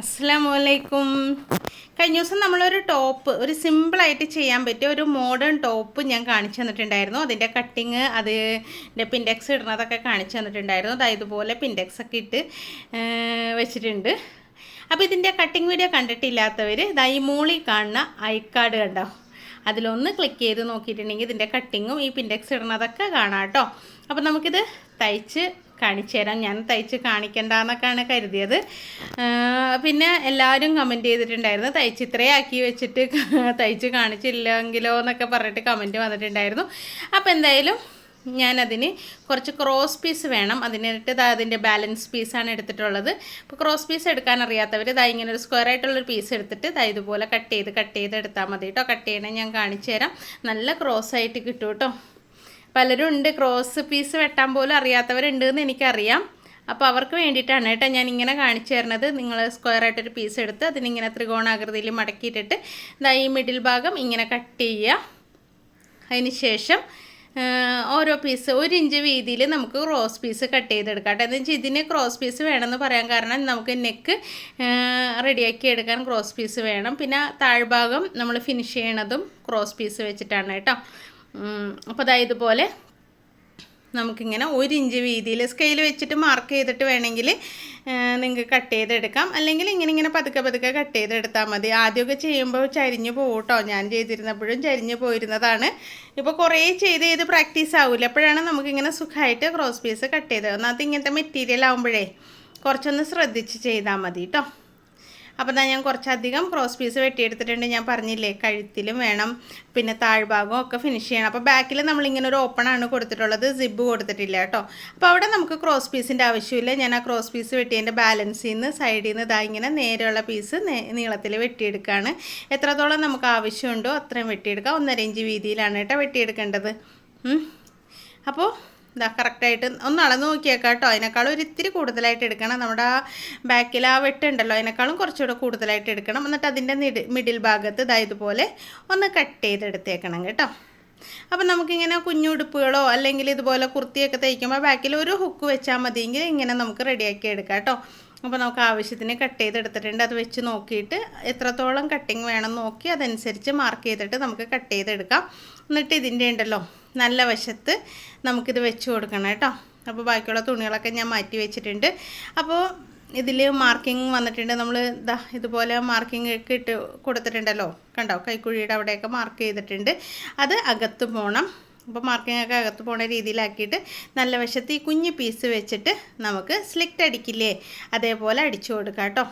അസ്സാമലൈക്കും കഴിഞ്ഞ ദിവസം നമ്മളൊരു ടോപ്പ് ഒരു സിമ്പിളായിട്ട് ചെയ്യാൻ പറ്റിയ ഒരു മോഡേൺ ടോപ്പ് ഞാൻ കാണിച്ചു തന്നിട്ടുണ്ടായിരുന്നു. അതിന്റെ കട്ടിങ് അതിന്റെ പിൻഡെക്സ് ഇടുന്നതൊക്കെ കാണിച്ചു തന്നിട്ടുണ്ടായിരുന്നു. അതായത് ഇതുപോലെ പിൻഡെക്സ് ഒക്കെ ഇട്ട് വെച്ചിട്ടുണ്ട്. അപ്പോൾ ഇതിന്റെ കട്ടിങ് വീഡിയോ കണ്ടിട്ടില്ലാത്തവർ ഇതാ ഈ മൂളി കാണുന്ന ഐക്കാർഡ് കണ്ടോ? അതിലൊന്ന് ക്ലിക്ക് ചെയ്ത് നോക്കിയിട്ടുണ്ടെങ്കിൽ ഇതിന്റെ കട്ടിങ്ങും ഈ പിൻഡെക്സ് ഇടുന്നതൊക്കെ കാണാം കേട്ടോ. അപ്പോൾ നമുക്കിത് തയ്ച്ച് കാണിച്ചു തരാം. ഞാൻ തയ്ച്ച് കാണിക്കണ്ടെന്നൊക്കെയാണ് കരുതിയത്. പിന്നെ എല്ലാവരും കമന്റ് ചെയ്തിട്ടുണ്ടായിരുന്നു. തയ്ച്ച് ഇത്രയാക്കി വെച്ചിട്ട് തയ്ച്ച് കാണിച്ചില്ലെങ്കിലോ എന്നൊക്കെ പറഞ്ഞിട്ട് കമന്റ് വന്നിട്ടുണ്ടായിരുന്നു. അപ്പോൾ എന്തായാലും ഞാനതിന് കുറച്ച് ക്രോസ് പീസ് വേണം. അതിനായിട്ട് ഇതാ അതിന്റെ ബാലൻസ് പീസാണ് എടുത്തിട്ടുള്ളത്. അപ്പോൾ ക്രോസ് പീസ് എടുക്കാൻ അറിയാത്തവർ ഇതാ ഇങ്ങനെ ഒരു സ്ക്വയർ ആയിട്ടുള്ളൊരു പീസ് എടുത്തിട്ട് ഇതാ ഇതുപോലെ കട്ട് ചെയ്ത് കട്ട് ചെയ്ത് എടുത്താൽ മതി കേട്ടോ കട്ട് ചെയ്യണേ ഞാൻ കാണിച്ചു തരാം. നല്ല ക്രോസ് ആയിട്ട് കിട്ടും കേട്ടോ പലരും ഉണ്ട് ക്രോസ് പീസ് വെട്ടാൻ പോലും അറിയാത്തവരുണ്ട് എന്ന് എനിക്കറിയാം. അപ്പോൾ അവർക്ക് വേണ്ടിയിട്ടാണ് കേട്ടോ ഞാൻ ഇങ്ങനെ കാണിച്ചു തരുന്നത്. നിങ്ങൾ സ്ക്വയർ ആയിട്ടൊരു പീസ് എടുത്ത് അതിനിങ്ങനെ ത്രികോണാകൃതിയിൽ മടക്കിയിട്ടിട്ട് ഇതാ ഈ മിഡിൽ ഭാഗം ഇങ്ങനെ കട്ട് ചെയ്യുക. അതിന് ശേഷം ഓരോ പീസ് ഒരു ഇഞ്ച് വീതിയിൽ നമുക്ക് ക്രോസ് പീസ് കട്ട് ചെയ്തെടുക്കാം കേട്ടോ. എന്ന് വെച്ചാൽ ഇതിന് ക്രോസ് പീസ് വേണമെന്ന് പറയാൻ കാരണം നമുക്ക് നെക്ക് റെഡിയാക്കി എടുക്കാൻ ക്രോസ് പീസ് വേണം. പിന്നെ താഴ്ഭാഗം നമ്മൾ ഫിനിഷ് ചെയ്യണതും ക്രോസ് പീസ് വെച്ചിട്ടാണ് കേട്ടോ. അപ്പോൾ അതായത് ഇതുപോലെ നമുക്കിങ്ങനെ ഒരു ഇഞ്ച് വീതിയിൽ സ്കെയിൽ വെച്ചിട്ട് മാർക്ക് ചെയ്തിട്ട് വേണമെങ്കിൽ നിങ്ങൾക്ക് കട്ട് ചെയ്തെടുക്കാം. അല്ലെങ്കിൽ ഇങ്ങനെ ഇങ്ങനെ പതുക്കെ പതുക്കെ കട്ട് ചെയ്തെടുത്താൽ മതി. ആദ്യമൊക്കെ ചെയ്യുമ്പോൾ ചരിഞ്ഞു പോകും ഞാൻ ചെയ്തിരുന്നപ്പോഴും ചരിഞ്ഞു പോയിരുന്നതാണ്. ഇപ്പോൾ കുറേ ചെയ്ത് ചെയ്ത് പ്രാക്ടീസ് ആവില്ല അപ്പോഴാണ് നമുക്കിങ്ങനെ സുഖമായിട്ട് ക്രോസ് പീസ് കട്ട് ചെയ്ത് ഒന്നാമത് ഇങ്ങനത്തെ മെറ്റീരിയൽ ആകുമ്പോഴേ കുറച്ചൊന്ന് ശ്രദ്ധിച്ച് ചെയ്താൽ മതി കേട്ടോ അപ്പോൾ ഞാൻ കുറച്ചധികം ക്രോസ് പീസ് വെട്ടിയെടുത്തിട്ടുണ്ട്. ഞാൻ പറഞ്ഞില്ലേ കഴുത്തിലും വേണം പിന്നെ താഴ്ഭാഗവും ഒക്കെ ഫിനിഷ് ചെയ്യണം. അപ്പോൾ ബാക്കിൽ നമ്മളിങ്ങനെ ഒരു ഓപ്പൺ ആണ് കൊടുത്തിട്ടുള്ളത്. സിബ്ബ് കൊടുത്തിട്ടില്ല കേട്ടോ. അപ്പോൾ അവിടെ നമുക്ക് ക്രോസ് പീസിന്റെ ആവശ്യമില്ല. ഞാൻ ആ ക്രോസ് പീസ് വെട്ടിയതിന്റെ ബാലൻസിൽ നിന്ന് സൈഡിൽ നിന്ന് ഇതാ ഇങ്ങനെ നേരെയുള്ള പീസ് നീളത്തിൽ വെട്ടിയെടുക്കുകയാണ് എത്രത്തോളം നമുക്ക് ആവശ്യമുണ്ടോ അത്രയും വെട്ടിയെടുക്കാം. ഒന്നര ഇഞ്ച് വീതിയിലാണ് കേട്ടോ വെട്ടിയെടുക്കേണ്ടത്. അപ്പോൾ ഇതാ കറക്റ്റായിട്ട് ഒന്ന് അളന്ന് നോക്കിയേക്കാം കേട്ടോ അതിനേക്കാളും ഒരു ഇത്തിരി കൂടുതലായിട്ട് എടുക്കണം. നമ്മുടെ ആ ബാക്കിൽ ആ വെട്ടുണ്ടല്ലോ അതിനേക്കാളും കുറച്ചുകൂടെ കൂടുതലായിട്ട് എടുക്കണം. എന്നിട്ട് അതിന്റെ മിഡിൽ ഭാഗത്ത് ഇതാ ഇതുപോലെ ഒന്ന് കട്ട് ചെയ്തെടുത്തേക്കണം കേട്ടോ. അപ്പം നമുക്കിങ്ങനെ കുഞ്ഞുടുപ്പുകളോ അല്ലെങ്കിൽ ഇതുപോലെ കുർത്തിയൊക്കെ തയ്ക്കുമ്പോൾ ബാക്കിൽ ഒരു ഹുക്ക് വെച്ചാൽ മതിയെങ്കിൽ ഇങ്ങനെ നമുക്ക് റെഡിയാക്കി എടുക്കാം കേട്ടോ അപ്പോൾ നമുക്ക് ആവശ്യത്തിന് കട്ട് ചെയ്തെടുത്തിട്ടുണ്ട്. അത് വെച്ച് നോക്കിയിട്ട് എത്രത്തോളം കട്ടിങ് വേണം നോക്കി അതനുസരിച്ച് മാർക്ക് ചെയ്തിട്ട് നമുക്ക് കട്ട് ചെയ്തെടുക്കാം. എന്നിട്ട് ഇതിന്റെ ഉണ്ടല്ലോ നല്ല വശത്ത് നമുക്കിത് വെച്ച് കൊടുക്കണം കേട്ടോ. അപ്പോൾ ബാക്കിയുള്ള തുണികളൊക്കെ ഞാൻ മാറ്റി വെച്ചിട്ടുണ്ട്. അപ്പോൾ ഇതിൽ മാർക്കിംഗ് വന്നിട്ടുണ്ട്. നമ്മൾ ഇതാ ഇതുപോലെ മാർക്കിംഗ് ഒക്കെ ഇട്ട് കൊടുത്തിട്ടുണ്ടല്ലോ. കണ്ടോ? കൈക്കുഴിയുടെ അവിടെയൊക്കെ മാർക്ക് ചെയ്തിട്ടുണ്ട്. അത് അകത്ത് പോകണം അപ്പോൾ മാർക്കിംഗ് ഒക്കെ അകത്ത് പോണ രീതിയിലാക്കിയിട്ട് നല്ല വശത്ത് ഈ കുഞ്ഞ് പീസ് വെച്ചിട്ട് നമുക്ക് സ്ലിക്റ്റ് അടിക്കില്ലേ? അതേപോലെ അടിച്ചു കൊടുക്കാം കേട്ടോ.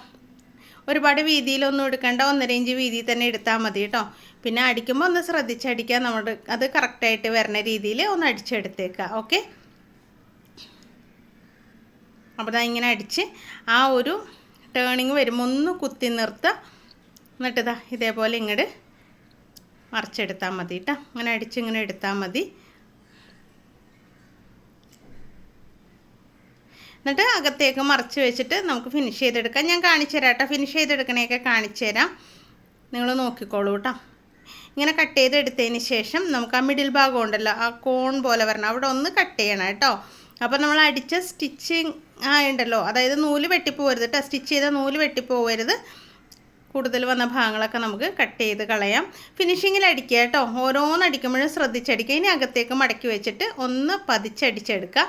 ഒരുപാട് വീതിയിലൊന്നും എടുക്കണ്ട. ഒന്നര ഇഞ്ച് വീതിയിൽ തന്നെ എടുത്താൽ മതി കേട്ടോ. പിന്നെ അടിക്കുമ്പോൾ ഒന്ന് ശ്രദ്ധിച്ചടിക്കുക നമ്മൾ അത് കറക്റ്റായിട്ട് വരുന്ന രീതിയിൽ ഒന്ന് അടിച്ചെടുത്തേക്കുക ഓക്കെ അപ്പോൾ ഇതാ ഇങ്ങനെ അടിച്ച് ആ ഒരു ടേണിങ് വരുമ്പോൾ ഒന്ന് കുത്തി നിർത്തുക എന്നിട്ടിതാ ഇതേപോലെ ഇങ്ങോട്ട് മറിച്ചെടുത്താൽ മതി കേട്ടോ അങ്ങനെ അടിച്ച് ഇങ്ങനെ എടുത്താൽ മതി. എന്നിട്ട് അകത്തേക്ക് മറിച്ച് വെച്ചിട്ട് നമുക്ക് ഫിനിഷ് ചെയ്തെടുക്കാം. ഞാൻ കാണിച്ചു തരാം കേട്ടോ ഫിനിഷ് ചെയ്തെടുക്കണേക്കെ കാണിച്ചു തരാം നിങ്ങൾ നോക്കിക്കോളൂ കേട്ടോ ഇങ്ങനെ കട്ട് ചെയ്തെടുത്തതിന് ശേഷം നമുക്ക് ആ മിഡിൽ ഭാഗം ഉണ്ടല്ലോ ആ കോൺ പോലെ വരണം. അവിടെ ഒന്ന് കട്ട് ചെയ്യണം കേട്ടോ. അപ്പോൾ നമ്മൾ അടിച്ച സ്റ്റിച്ചിങ് ആ ഉണ്ടല്ലോ. അതായത് നൂൽ വെട്ടിപ്പോവരുത് കേട്ടോ സ്റ്റിച്ച് ചെയ്ത നൂൽ വെട്ടിപ്പോവരുത്. കൂടുതൽ വന്ന ഭാഗങ്ങളൊക്കെ നമുക്ക് കട്ട് ചെയ്ത് കളയാം. ഫിനിഷിങ്ങിൽ അടിക്കുക കേട്ടോ ഓരോന്ന് അടിക്കുമ്പോഴും ശ്രദ്ധിച്ചടിക്കുക. ഇനി അകത്തേക്ക് മടക്കി വെച്ചിട്ട് ഒന്ന് പതിച്ചടിച്ചെടുക്കുക.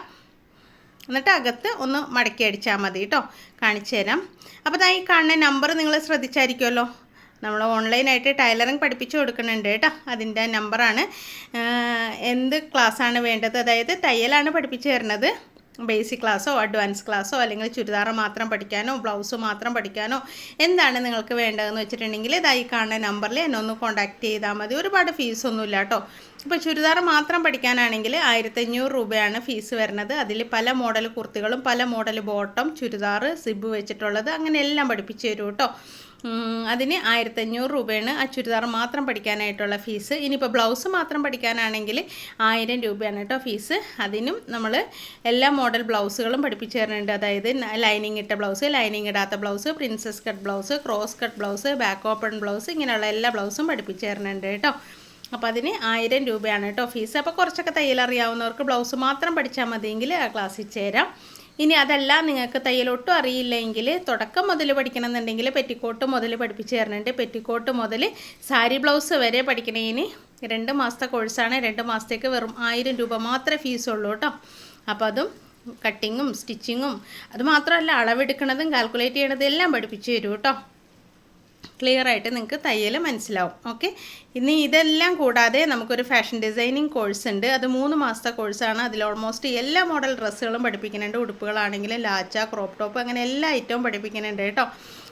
എന്നിട്ട് അകത്ത് ഒന്ന് മടക്കി അടിച്ചാൽ മതി കേട്ടോ കാണിച്ചു തരാം അപ്പോൾ ഈ കാണുന്ന നമ്പർ നിങ്ങൾ ശ്രദ്ധിച്ചായിരിക്കുമല്ലോ. നമ്മൾ ഓൺലൈനായിട്ട് ടൈലറിങ് പഠിപ്പിച്ചു കൊടുക്കുന്നുണ്ട് കേട്ടോ. അതിന്റെ നമ്പറാണ്. എന്ത് ക്ലാസ്സാണ് വേണ്ടത്? അതായത് തയ്യലാണ് പഠിപ്പിച്ചു തരുന്നത്. ബേസിക് ക്ലാസ്സോ അഡ്വാൻസ് ക്ലാസ്സോ അല്ലെങ്കിൽ ചുരിദാർ മാത്രം പഠിക്കാനോ ബ്ലൗസ് മാത്രം പഠിക്കാനോ എന്താണ് നിങ്ങൾക്ക് വേണ്ടതെന്ന് വെച്ചിട്ടുണ്ടെങ്കിൽ ഇതായി കാണുന്ന നമ്പറിൽ എന്നെ ഒന്ന് കോൺടാക്ട് ചെയ്താൽ മതി. ഒരുപാട് ഫീസൊന്നുമില്ല കേട്ടോ. ഇപ്പോൾ ചുരിദാർ മാത്രം പഠിക്കാനാണെങ്കിൽ ആയിരത്തഞ്ഞൂറ് രൂപയാണ് ഫീസ് വരുന്നത്. അതിൽ പല മോഡൽ കുർത്തികളും പല മോഡൽ ബോട്ടം ചുരിദാർ സിബ് വെച്ചിട്ടുള്ളത് അങ്ങനെ എല്ലാം പഠിപ്പിച്ചു തരും കേട്ടോ. അതിന് ആയിരത്തഞ്ഞൂറ് രൂപയാണ് ആ ചുരിദാർ മാത്രം പഠിക്കാനായിട്ടുള്ള ഫീസ് ഇനിയിപ്പോൾ ബ്ലൗസ് മാത്രം പഠിക്കാനാണെങ്കിൽ ആയിരം രൂപയാണ് കേട്ടോ ഫീസ് അതിനും നമ്മൾ എല്ലാ മോഡൽ ബ്ലൗസുകളും പഠിപ്പിച്ചു തരുന്നുണ്ട്. അതായത് ലൈനിങ് ഇട്ട ബ്ലൗസ് ലൈനിങ് ഇടാത്ത blouse princess cut blouse cross cut blouse back open blouse ഇങ്ങനെയുള്ള എല്ലാ ബ്ലൗസും പഠിപ്പിച്ചു തരുന്നുണ്ട് കേട്ടോ. അപ്പോൾ അതിന് ആയിരം രൂപയാണ് കേട്ടോ ഫീസ് അപ്പോൾ കുറച്ചൊക്കെ തയ്യൽ അറിയാവുന്നവർക്ക് ബ്ലൗസ് മാത്രം പഠിച്ചാൽ മതിയെങ്കിൽ ആ ക്ലാസ്സിൽ ചേരാം. ഇനി അതല്ല നിങ്ങൾക്ക് തയ്യലൊട്ടും അറിയില്ലെങ്കിൽ തുടക്കം മുതൽ പഠിക്കണമെന്നുണ്ടെങ്കിൽ പെറ്റിക്കോട്ട് മുതൽ പഠിപ്പിച്ച് തരുന്നുണ്ട് പെറ്റിക്കോട്ട് മുതൽ സാരി ബ്ലൗസ് വരെ പഠിക്കണതിന് രണ്ട് മാസത്തെ കോഴ്സാണ്. രണ്ട് മാസത്തേക്ക് വെറും ആയിരം രൂപ മാത്രമേ ഫീസുള്ളൂ കേട്ടോ അപ്പോൾ അതും കട്ടിങ്ങും സ്റ്റിച്ചിങ്ങും അതുമാത്രമല്ല അളവെടുക്കണതും കാൽക്കുലേറ്റ് ചെയ്യണതും എല്ലാം പഠിപ്പിച്ച് തരും കേട്ടോ ക്ലിയർ ആയിട്ട് നിങ്ങൾക്ക് തയ്യൽ മനസ്സിലാവും. ഓക്കെ? ഇനി ഇതെല്ലാം കൂടാതെ നമുക്കൊരു ഫാഷൻ ഡിസൈനിങ് കോഴ്സ് ഉണ്ട്. അത് മൂന്ന് മാസത്തെ കോഴ്സാണ്. അതിൽ ഓൾമോസ്റ്റ് എല്ലാ മോഡൽ ഡ്രസ്സുകളും പഠിപ്പിക്കുന്നുണ്ട്. ഉടുപ്പുകളാണെങ്കിലും ലാച്ച ക്രോപ്പ് ടോപ്പ് അങ്ങനെ എല്ലാ ഐറ്റവും പഠിപ്പിക്കുന്നുണ്ട് കേട്ടോ.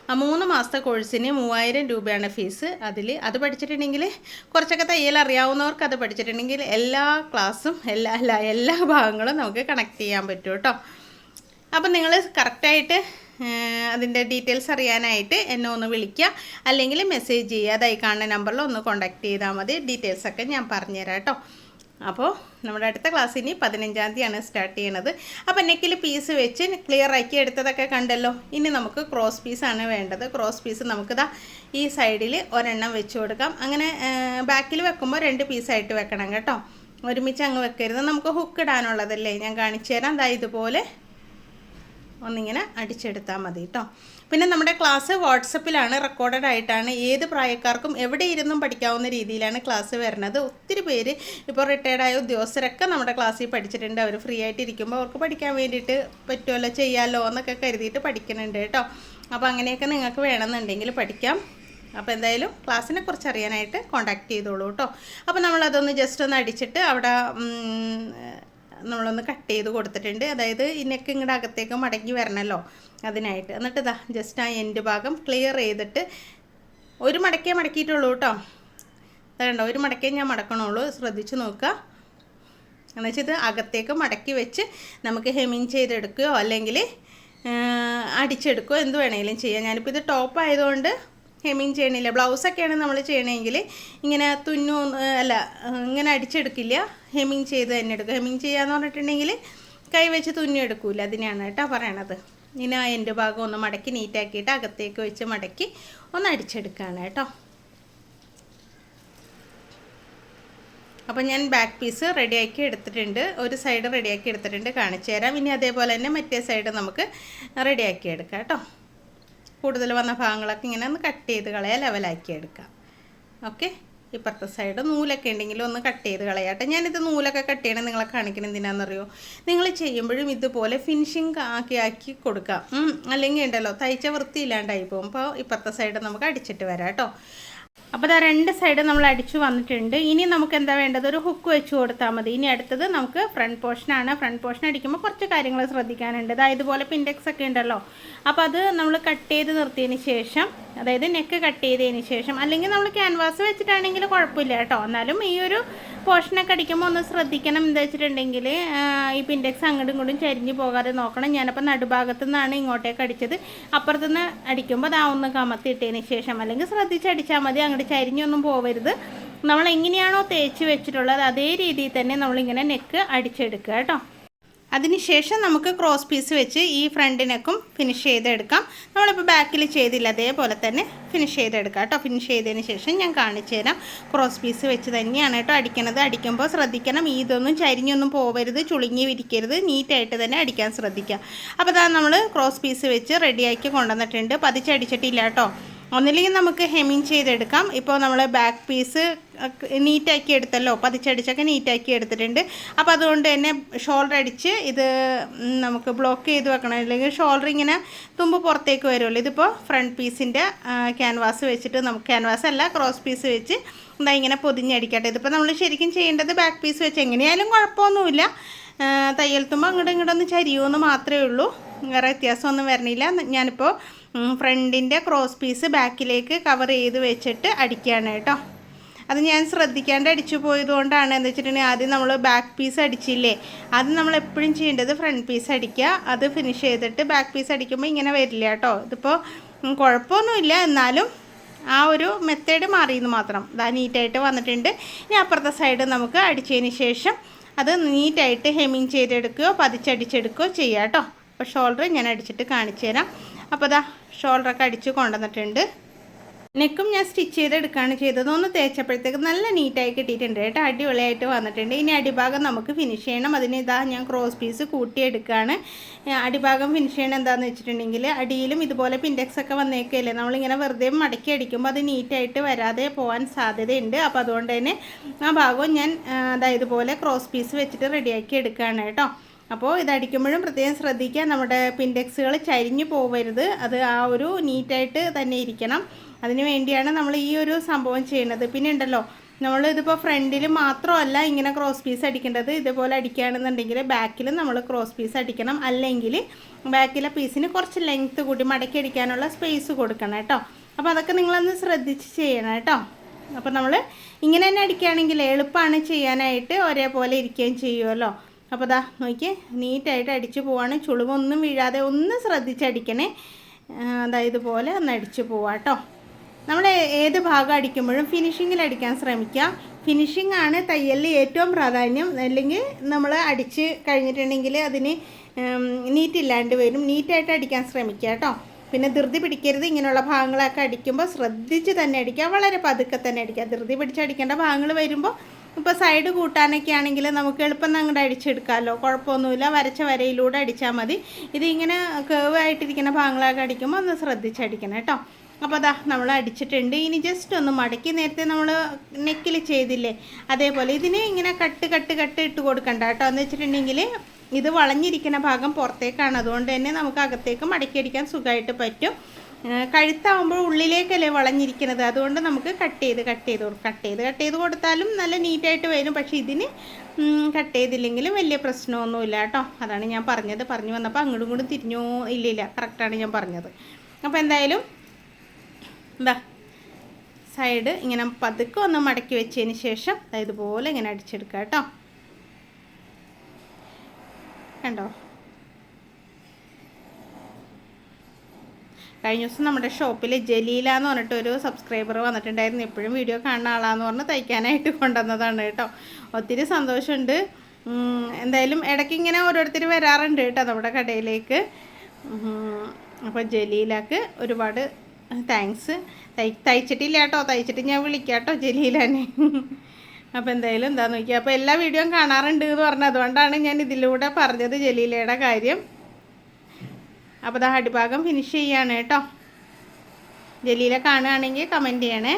ആ മൂന്ന് മാസത്തെ കോഴ്സിന് മൂവായിരം രൂപയാണ് ഫീസ് അതിൽ. അത് പഠിച്ചിട്ടുണ്ടെങ്കിൽ കുറച്ചൊക്കെ തയ്യൽ അറിയാവുന്നവർക്ക് അത് പഠിച്ചിട്ടുണ്ടെങ്കിൽ എല്ലാ ക്ലാസ്സും എല്ലാ എല്ലാ ഭാഗങ്ങളും നമുക്ക് കണക്ട് ചെയ്യാൻ പറ്റും കേട്ടോ. അപ്പം നിങ്ങൾ കറക്റ്റായിട്ട് അതിന്റെ ഡീറ്റെയിൽസ് അറിയാനായിട്ട് എന്നെ ഒന്ന് വിളിക്കുക. അല്ലെങ്കിൽ മെസ്സേജ് ചെയ്യുക. അതായി കാണുന്ന നമ്പറിൽ ഒന്ന് കോൺടാക്റ്റ് ചെയ്താൽ മതി. ഡീറ്റെയിൽസൊക്കെ ഞാൻ പറഞ്ഞുതരാം കേട്ടോ. അപ്പോൾ നമ്മുടെ അടുത്ത ക്ലാസ് ഇനി പതിനഞ്ചാം തീയതിയാണ് സ്റ്റാർട്ട് ചെയ്യണത്. അപ്പോൾ നെക്കിൽ പീസ് വെച്ച് ക്ലിയർ ആക്കി എടുത്തതൊക്കെ കണ്ടല്ലോ. ഇനി നമുക്ക് ക്രോസ് പീസാണ് വേണ്ടത്. ക്രോസ് പീസ് നമുക്കിതാ ഈ സൈഡിൽ ഒരെണ്ണം വെച്ച് കൊടുക്കാം. അങ്ങനെ ബാക്കിൽ വെക്കുമ്പോൾ രണ്ട് പീസായിട്ട് വെക്കണം കേട്ടോ. ഒരുമിച്ച് അങ്ങ് വെക്കരുത്. നമുക്ക് ഹുക്ക് ഇടാനുള്ളതല്ലേ ഞാൻ കാണിച്ചു തരാം ദാ ഇതുപോലെ ഒന്നിങ്ങനെ അടിച്ചെടുത്താൽ മതി കേട്ടോ പിന്നെ നമ്മുടെ ക്ലാസ് വാട്സപ്പിലാണ് റെക്കോർഡഡ് ആയിട്ടാണ് ഏത് പ്രായക്കാർക്കും എവിടെ ഇരുന്നും പഠിക്കാവുന്ന രീതിയിലാണ് ക്ലാസ് വരുന്നത്. ഒത്തിരി പേര് ഇപ്പോൾ ആയ ഉദ്യോഗസ്ഥരൊക്കെ നമ്മുടെ ക്ലാസ്സിൽ പഠിച്ചിട്ടുണ്ട്. അവർ ഫ്രീ ആയിട്ട് ഇരിക്കുമ്പോൾ അവർക്ക് പഠിക്കാൻ വേണ്ടിയിട്ട് പറ്റുമല്ലോ ചെയ്യാമല്ലോ എന്നൊക്കെ കരുതിയിട്ട് പഠിക്കുന്നുണ്ട് കേട്ടോ അപ്പോൾ അങ്ങനെയൊക്കെ നിങ്ങൾക്ക് വേണമെന്നുണ്ടെങ്കിൽ പഠിക്കാം. അപ്പോൾ എന്തായാലും ക്ലാസ്സിനെ കുറിച്ച് അറിയാനായിട്ട് കോൺടാക്ട് ചെയ്തോളൂ കേട്ടോ അപ്പോൾ നമ്മളതൊന്ന് ജസ്റ്റ് ഒന്ന് അടിച്ചിട്ട് അവിടെ നമ്മളൊന്ന് കട്ട് ചെയ്ത് കൊടുത്തിട്ടുണ്ട്. അതായത് ഇതിനൊക്കെ നെക്ക് ഇങ്ങോട്ട് അകത്തേക്ക് മടങ്ങി വരണമല്ലോ അതിനായിട്ട്. എന്നിട്ട് ഇതാ ജസ്റ്റ് ആ എൻഡ് ഭാഗം ക്ലിയർ ചെയ്തിട്ട് ഒരു മടക്കേ മടക്കിയിട്ടുള്ളൂ കേട്ടോ. കണ്ടോ ഒരു മടക്കേ ഞാൻ മടക്കണുള്ളൂ. ശ്രദ്ധിച്ച് നോക്കുക. എന്നുവെച്ചാൽ ഇത് അകത്തേക്ക് മടക്കി വെച്ച് നമുക്ക് ഹെമിങ് ചെയ്തെടുക്കുകയോ അല്ലെങ്കിൽ അടിച്ചെടുക്കുകയോ എന്ത് വേണമെങ്കിലും ചെയ്യാം. ഞാനിപ്പോൾ ഇത് ടോപ്പ് ആയതുകൊണ്ട് ഹെമ്മിങ് ചെയ്യണില്ല. ബ്ലൗസൊക്കെയാണ് നമ്മൾ ചെയ്യണമെങ്കിൽ ഇങ്ങനെ തുന്നു അല്ല ഇങ്ങനെ അടിച്ചെടുക്കില്ല. ഹെമ്മിങ് ചെയ്ത് തന്നെ എടുക്കും. ഹെമ്മിങ് ചെയ്യാന്ന് പറഞ്ഞിട്ടുണ്ടെങ്കിൽ കൈ വെച്ച് തുന്നിയെടുക്കൂല അതിനെയാണ് കേട്ടോ പറയണത്. ഇനി ആ എന്റെ ഭാഗം ഒന്ന് മടക്കി നീറ്റാക്കിയിട്ട് അകത്തേക്ക് വെച്ച് മടക്കി ഒന്ന് അടിച്ചെടുക്കുകയാണ് കേട്ടോ. അപ്പോൾ ഞാൻ ബാക്ക് പീസ് റെഡിയാക്കി എടുത്തിട്ടുണ്ട്. ഒരു സൈഡ് റെഡിയാക്കി എടുത്തിട്ടുണ്ട്. കാണിച്ചു തരാം. ഇനി അതേപോലെ തന്നെ മറ്റേ സൈഡ് നമുക്ക് റെഡിയാക്കി എടുക്കാം കേട്ടോ. കൂടുതൽ വന്ന ഭാഗങ്ങളൊക്കെ ഇങ്ങനെ ഒന്ന് കട്ട് ചെയ്ത് കളയാൻ ലെവലാക്കി എടുക്കാം. ഓക്കെ ഇപ്പുറത്തെ സൈഡ് നൂലൊക്കെ ഉണ്ടെങ്കിൽ ഒന്ന് കട്ട് ചെയ്ത് കളയാട്ടെ. ഞാനിത് നൂലൊക്കെ കട്ട് ചെയ്യണം നിങ്ങളെ കാണിക്കണം എന്തിനാണെന്നറിയോ നിങ്ങൾ ചെയ്യുമ്പോഴും ഇതുപോലെ ഫിനിഷിങ് ആക്കി ആക്കി കൊടുക്കാം. അല്ലെങ്കിൽ ഉണ്ടല്ലോ തയ്ച്ച വൃത്തിയില്ലാണ്ടായി പോകും. അപ്പോൾ ഇപ്പുറത്തെ സൈഡ് നമുക്ക് അടിച്ചിട്ട് വരാം കേട്ടോ അപ്പോൾ ഇതാ രണ്ട് സൈഡും നമ്മൾ അടിച്ചു വന്നിട്ടുണ്ട്. ഇനി നമുക്ക് എന്താ വേണ്ടത്? ഒരു ഹുക്ക് വെച്ച് കൊടുത്താൽ മതി. ഇനി അടുത്തത് നമുക്ക് ഫ്രണ്ട് പോർഷനാണ് ഫ്രണ്ട് പോർഷൻ അടിക്കുമ്പോൾ കുറച്ച് കാര്യങ്ങൾ ശ്രദ്ധിക്കാനുണ്ട്. അതായത് ഇതുപോലെ പിൻഡെക്സ് ഒക്കെ ഉണ്ടല്ലോ. അപ്പോൾ അത് നമ്മൾ കട്ട് ചെയ്ത് നിർത്തിയതിന് ശേഷം അതായത് നെക്ക് കട്ട് ചെയ്തതിന് ശേഷം അല്ലെങ്കിൽ നമ്മൾ ക്യാൻവാസ് വെച്ചിട്ടാണെങ്കിൽ കുഴപ്പമില്ല കേട്ടോ. എന്നാലും ഈ ഒരു പോർഷനൊക്കെ അടിക്കുമ്പോൾ ഒന്ന് ശ്രദ്ധിക്കണം എന്താ വെച്ചിട്ടുണ്ടെങ്കിൽ ഈ പിൻഡെക്സ് അങ്ങോട്ടും ഇങ്ങോട്ടും ചരിഞ്ഞ് പോകാതെ നോക്കണം. ഞാനപ്പോൾ നടുഭാഗത്തു നിന്നാണ് ഇങ്ങോട്ടേക്ക് അടിച്ചത്. അപ്പുറത്തുനിന്ന് അടിക്കുമ്പോൾ അതാ ഒന്ന് കമത്തിയിട്ടതിന് ശേഷം. അല്ലെങ്കിൽ ശ്രദ്ധിച്ച് അടിച്ചാൽ മതി അങ്ങോട്ട് ചരിഞ്ഞൊന്നും പോവരുത്. നമ്മൾ എങ്ങനെയാണോ തേച്ച് വെച്ചിട്ടുള്ളത് അതേ രീതിയിൽ തന്നെ നമ്മളിങ്ങനെ നെക്ക് അടിച്ചെടുക്കുക കേട്ടോ. അതിനുശേഷം നമുക്ക് ക്രോസ് പീസ് വെച്ച് ഈ ഫ്രണ്ടിനൊക്കെ ഫിനിഷ് ചെയ്തെടുക്കാം. നമ്മളിപ്പോൾ ബാക്കിൽ ചെയ്തില്ല അതേപോലെ തന്നെ ഫിനിഷ് ചെയ്തെടുക്കാം കേട്ടോ. ഫിനിഷ് ചെയ്തതിന് ശേഷം ഞാൻ കാണിച്ചു തരാം. ക്രോസ് പീസ് വെച്ച് തന്നെയാണ് കേട്ടോ അടിക്കണത്. അടിക്കുമ്പോൾ ശ്രദ്ധിക്കണം ഇതൊന്നും ചരിഞ്ഞൊന്നും പോവരുത് ചുളുങ്ങി വിരിക്കരുത്. നീറ്റായിട്ട് തന്നെ അടിക്കാൻ ശ്രദ്ധിക്കുക അപ്പോൾ അതാ നമ്മൾ ക്രോസ് പീസ് വെച്ച് റെഡിയാക്കി കൊണ്ടുവന്നിട്ടുണ്ട്. പതിച്ചടിച്ചിട്ടില്ല കേട്ടോ. ഒന്നില്ലെങ്കിൽ നമുക്ക് ഹെമിൻ ചെയ്തെടുക്കാം. ഇപ്പോൾ നമ്മൾ ബാക്ക് പീസ് നീറ്റാക്കി എടുത്തല്ലോ. പതിച്ചടിച്ചൊക്കെ നീറ്റാക്കി എടുത്തിട്ടുണ്ട്. അപ്പോൾ അതുകൊണ്ട് തന്നെ ഷോൾഡർ അടിച്ച് ഇത് നമുക്ക് ബ്ലോക്ക് ചെയ്ത് വെക്കണം. അല്ലെങ്കിൽ ഷോൾഡർ ഇങ്ങനെ തുമ്പ് പുറത്തേക്ക് വരുമല്ലോ. ഇതിപ്പോൾ ഫ്രണ്ട് പീസിന്റെ ക്യാൻവാസ് വെച്ചിട്ട് നമുക്ക് ക്യാൻവാസ് അല്ല ക്രോസ് പീസ് വെച്ച് എന്താ ഇങ്ങനെ പൊതിഞ്ഞടിക്കട്ടെ. ഇതിപ്പോൾ നമ്മൾ ശരിക്കും ചെയ്യേണ്ടത് ബാക്ക് പീസ് വെച്ച്. എങ്ങനെയായാലും കുഴപ്പമൊന്നുമില്ല. തയ്യൽ തുമ്പ് അങ്ങോട്ടും ഇങ്ങോട്ടൊന്ന് ചരിയുമെന്ന് മാത്രമേ ഉള്ളൂ. വേറെ വ്യത്യാസമൊന്നും വരണില്ല. ഞാനിപ്പോൾ ഫ്രണ്ടിന്റെ ക്രോസ് പീസ് ബാക്കിലേക്ക് കവർ ചെയ്ത് വെച്ചിട്ട് അടിക്കുകയാണ് കേട്ടോ. അത് ഞാൻ ശ്രദ്ധിക്കാണ്ട് അടിച്ചു പോയതുകൊണ്ടാണ് എന്ന് വെച്ചിട്ടുണ്ടെങ്കിൽ ആദ്യം നമ്മൾ ബാക്ക് പീസ് അടിച്ചില്ലേ? അത് നമ്മൾ എപ്പോഴും ചെയ്യേണ്ടത് ഫ്രണ്ട് പീസ് അടിക്കുക. അത് ഫിനിഷ് ചെയ്തിട്ട് ബാക്ക് പീസ് അടിക്കുമ്പോൾ ഇങ്ങനെ വരില്ല കേട്ടോ. ഇതിപ്പോൾ കുഴപ്പമൊന്നുമില്ല. എന്നാലും ആ ഒരു മെത്തേഡ് മാറിയെന്ന് മാത്രം. ഇതാ നീറ്റായിട്ട് വന്നിട്ടുണ്ട്. ഇനി അപ്പുറത്തെ സൈഡ് നമുക്ക് അടിച്ചതിന് ശേഷം അത് നീറ്റായിട്ട് ഹെമ്മിങ് ചെയ്തെടുക്കുകയോ പതിച്ചടിച്ചെടുക്കുകയോ ചെയ്യാം കേട്ടോ. അപ്പോൾ ഷോൾഡർ ഞാൻ അടിച്ചിട്ട് കാണിച്ചു തരാം അപ്പോൾ അതാ ഷോൾഡറൊക്കെ അടിച്ച് കൊണ്ടുവന്നിട്ടുണ്ട്. നെക്കും ഞാൻ സ്റ്റിച്ച് ചെയ്തെടുക്കുകയാണ് ചെയ്തത്. ഒന്ന് തേച്ചപ്പോഴത്തേക്ക് നല്ല നീറ്റായി കിട്ടിയിട്ടുണ്ട് കേട്ടോ. അടിപൊളിയായിട്ട് വന്നിട്ടുണ്ട്. ഇനി അടിഭാഗം നമുക്ക് ഫിനിഷ് ചെയ്യണം. അതിന് ഇതാ ഞാൻ ക്രോസ് പീസ് കൂട്ടിയെടുക്കുകയാണ് അടിഭാഗം ഫിനിഷ് ചെയ്യണം എന്താണെന്ന് വെച്ചിട്ടുണ്ടെങ്കിൽ അടിയിലും ഇതുപോലെ പിൻഡെക്സ് ഒക്കെ വന്നേക്കല്ലേ. നമ്മളിങ്ങനെ വെറുതെ മടക്കി അടിക്കുമ്പോൾ അത് നീറ്റായിട്ട് വരാതെ പോകാൻ സാധ്യതയുണ്ട്. അപ്പോൾ അതുകൊണ്ട് തന്നെ ആ ഭാഗവും ഞാൻ അതായത് പോലെ ക്രോസ് പീസ് വെച്ചിട്ട് റെഡിയാക്കി എടുക്കുകയാണ് കേട്ടോ. അപ്പോൾ ഇതടിക്കുമ്പോഴും പ്രത്യേകം ശ്രദ്ധിക്കുക. നമ്മുടെ പിൻഡെക്സുകൾ ചരിഞ്ഞു പോവരുത്. അത് ആ ഒരു നീറ്റായിട്ട് തന്നെ ഇരിക്കണം. അതിന് വേണ്ടിയാണ് നമ്മൾ ഈ ഒരു സംഭവം ചെയ്യുന്നത്. പിന്നെ ഉണ്ടല്ലോ നമ്മൾ ഇതിപ്പോൾ ഫ്രണ്ടിൽ മാത്രമല്ല ഇങ്ങനെ ക്രോസ് പീസ് അടിക്കേണ്ടത്. ഇതുപോലെ അടിക്കുകയാണെന്നുണ്ടെങ്കിൽ ബാക്കിൽ നമ്മൾ ക്രോസ് പീസ് അടിക്കണം. അല്ലെങ്കിൽ ബാക്കിലെ പീസിന് കുറച്ച് ലെങ്ത്ത് കൂടി മടക്കി അടിക്കാനുള്ള സ്പേസ് കൊടുക്കണം കേട്ടോ. അപ്പോൾ അതൊക്കെ നിങ്ങളൊന്ന് ശ്രദ്ധിച്ച് ചെയ്യണം കേട്ടോ. അപ്പോൾ നമ്മൾ ഇങ്ങനെ തന്നെ അടിക്കുകയാണെങ്കിൽ എളുപ്പമാണ് ചെയ്യാനായിട്ട് ഒരേപോലെ ഇരിക്കുകയും ചെയ്യുമല്ലോ. അപ്പോൾ ദാ നോക്കി നീറ്റായിട്ട് അടിച്ചു പോവാണ്. ചുളിവൊന്നും വീഴാതെ ഒന്ന് ശ്രദ്ധിച്ചടിക്കണേ. അതായത് ഇതുപോലെ ഒന്ന് അടിച്ചു പോവാം കേട്ടോ നമ്മൾ ഏത് ഭാഗം അടിക്കുമ്പോഴും ഫിനിഷിങ്ങിൽ അടിക്കാൻ ശ്രമിക്കുക ഫിനിഷിംഗ് ആണ് തയ്യലിൽ ഏറ്റവും പ്രാധാന്യം. അല്ലെങ്കിൽ നമ്മൾ അടിച്ച് കഴിഞ്ഞിട്ടുണ്ടെങ്കിൽ അതിന് നീറ്റില്ലാണ്ട് വരും. നീറ്റായിട്ട് അടിക്കാൻ ശ്രമിക്കുക കേട്ടോ പിന്നെ ധൃതി പിടിക്കരുത്. ഇങ്ങനെയുള്ള ഭാഗങ്ങളൊക്കെ അടിക്കുമ്പോൾ ശ്രദ്ധിച്ച് തന്നെ അടിക്കുക. വളരെ പതുക്കെ തന്നെ അടിക്കുക. ധൃതി പിടിച്ച് അടിക്കേണ്ട ഭാഗങ്ങൾ വരുമ്പോൾ ഇപ്പോൾ സൈഡ് കൂട്ടാനൊക്കെ ആണെങ്കിൽ നമുക്ക് എളുപ്പം അങ്ങോട്ട് അടിച്ചെടുക്കാമല്ലോ കുഴപ്പമൊന്നുമില്ല. വരച്ച വരയിലൂടെ അടിച്ചാൽ മതി. ഇതിങ്ങനെ കേവ് ആയിട്ടിരിക്കുന്ന ഭാഗങ്ങളൊക്കെ അടിക്കുമ്പോൾ ഒന്ന് ശ്രദ്ധിച്ചടിക്കണം കേട്ടോ. അപ്പോൾ അതാ നമ്മൾ അടിച്ചിട്ടുണ്ട്. ഇനി ജസ്റ്റ് ഒന്ന് മടക്കി നേരത്തെ നമ്മൾ നെക്കിൽ ചെയ്തില്ലേ? അതേപോലെ ഇതിനെ ഇങ്ങനെ കട്ട് കട്ട് കട്ട് ഇട്ട് കൊടുക്കണ്ട കേട്ടോ. എന്ന് വെച്ചിട്ടുണ്ടെങ്കിൽ ഇത് വളഞ്ഞിരിക്കുന്ന ഭാഗം പുറത്തേക്കാണ്. അതുകൊണ്ട് തന്നെ നമുക്ക് അകത്തേക്ക് മടക്കി അടിക്കാൻ സുഖമായിട്ട് പറ്റും. കഴുത്താവുമ്പോൾ ഉള്ളിലേക്കല്ലേ വളഞ്ഞിരിക്കുന്നത്? അതുകൊണ്ട് നമുക്ക് കട്ട് ചെയ്ത് കട്ട് ചെയ്ത് കട്ട് ചെയ്ത് കട്ട് ചെയ്ത് കൊടുത്താലും നല്ല നീറ്റായിട്ട് വരും. പക്ഷേ ഇതിന് കട്ട് ചെയ്തില്ലെങ്കിലും വലിയ പ്രശ്നമൊന്നുമില്ല കേട്ടോ. അതാണ് ഞാൻ പറഞ്ഞത്. പറഞ്ഞു വന്നപ്പോൾ അങ്ങോട്ടും ഇങ്ങോട്ടും തിരിഞ്ഞോ ഇല്ലില്ല. കറക്റ്റാണ് ഞാൻ പറഞ്ഞത്. അപ്പോൾ എന്തായാലും എന്താ സൈഡ് ഇങ്ങനെ പതുക്കെ ഒന്ന് മടക്കി വെച്ചതിന് ശേഷം അതായത് ഇതുപോലെ ഇങ്ങനെ അടിച്ചെടുക്കുക കേട്ടോ. കണ്ടോ? കഴിഞ്ഞ ദിവസം നമ്മുടെ ഷോപ്പിൽ ജലീല എന്ന് പറഞ്ഞിട്ട് ഒരു സബ്സ്ക്രൈബർ വന്നിട്ടുണ്ടായിരുന്നു. എപ്പോഴും വീഡിയോ കാണുന്ന ആളാന്ന് പറഞ്ഞ് തയ്ക്കാനായിട്ട് കൊണ്ടുവന്നതാണ് കേട്ടോ. ഒത്തിരി സന്തോഷമുണ്ട്. എന്തായാലും ഇടയ്ക്ക് ഇങ്ങനെ ഓരോരുത്തർ വരാറുണ്ട് കേട്ടോ നമ്മുടെ കടയിലേക്ക്. അപ്പോൾ ജലീലക്ക് ഒരുപാട് താങ്ക്സ് തൈ തയ്ച്ചിട്ടില്ല കേട്ടോ. തയ്ച്ചിട്ട് ഞാൻ വിളിക്കാം കേട്ടോ ജലീലനെ. അപ്പോൾ എന്തായാലും എന്താ നോക്കിയാൽ അപ്പോൾ എല്ലാ വീഡിയോയും കാണാറുണ്ട് എന്ന് പറഞ്ഞത് അതുകൊണ്ടാണ് ഞാൻ ഇതിലൂടെ പറഞ്ഞത് ജലീലയുടെ കാര്യം. അപ്പോൾ ദാ അടിഭാഗം ഫിനിഷ് ചെയ്യാണ് കേട്ടോ. ജലീല കാണുകയാണെങ്കിൽ കമന്റ് ചെയ്യണേ.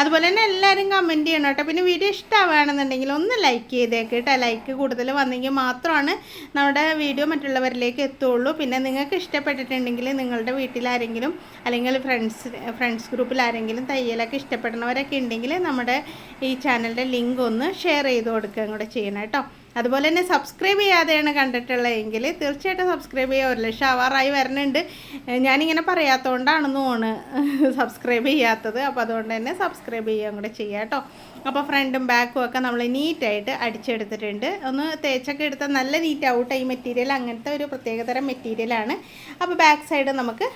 അതുപോലെ തന്നെ എല്ലാവരും കമന്റ് ചെയ്യണം കേട്ടോ. പിന്നെ വീഡിയോ ഇഷ്ടമാവുകയാണെന്നുണ്ടെങ്കിൽ ഒന്ന് ലൈക്ക് ചെയ്തേക്ക് കേട്ടോ. ലൈക്ക് കൂടുതൽ വന്നെങ്കിൽ മാത്രമാണ് നമ്മുടെ വീഡിയോ മറ്റുള്ളവരിലേക്ക് എത്തുള്ളൂ പിന്നെ നിങ്ങൾക്ക് ഇഷ്ടപ്പെട്ടിട്ടുണ്ടെങ്കിൽ നിങ്ങളുടെ വീട്ടിലാരെങ്കിലും അല്ലെങ്കിൽ ഫ്രണ്ട്സ് ഫ്രണ്ട്സ് ഗ്രൂപ്പിൽ ആരെങ്കിലും തയ്യലൊക്കെ ഇഷ്ടപ്പെടുന്നവരൊക്കെ ഉണ്ടെങ്കിൽ നമ്മുടെ ഈ ചാനലിന്റെ ലിങ്ക് ഒന്ന് ഷെയർ ചെയ്ത് കൊടുക്കുകയും കൂടെ ചെയ്യണം കേട്ടോ. അതുപോലെ തന്നെ സബ്സ്ക്രൈബ് ചെയ്യാതെയാണ് കണ്ടിട്ടുള്ളതെങ്കിൽ തീർച്ചയായിട്ടും സബ്സ്ക്രൈബ് ചെയ്യുക ഒരു ലക്ഷം ആവാറായി വരുന്നുണ്ട്. ഞാനിങ്ങനെ പറയാത്തതുകൊണ്ടാണെന്ന് തോന്നുന്നു സബ്സ്ക്രൈബ് ചെയ്യാത്തത്. അപ്പോൾ അതുകൊണ്ട് തന്നെ സബ്സ്ക്രൈബ് ചെയ്യുകയും കൂടെ ചെയ്യുക കേട്ടോ. അപ്പോൾ ഫ്രണ്ടും ബാക്കും ഒക്കെ നമ്മൾ നീറ്റായിട്ട് അടിച്ചെടുത്തിട്ടുണ്ട്. ഒന്ന് തേച്ചൊക്കെ എടുത്താൽ നല്ല നീറ്റ് കേട്ടോ ഈ മെറ്റീരിയൽ അങ്ങനത്തെ ഒരു പ്രത്യേകതരം മെറ്റീരിയലാണ് അപ്പോൾ ബാക്ക് സൈഡ് നമുക്ക്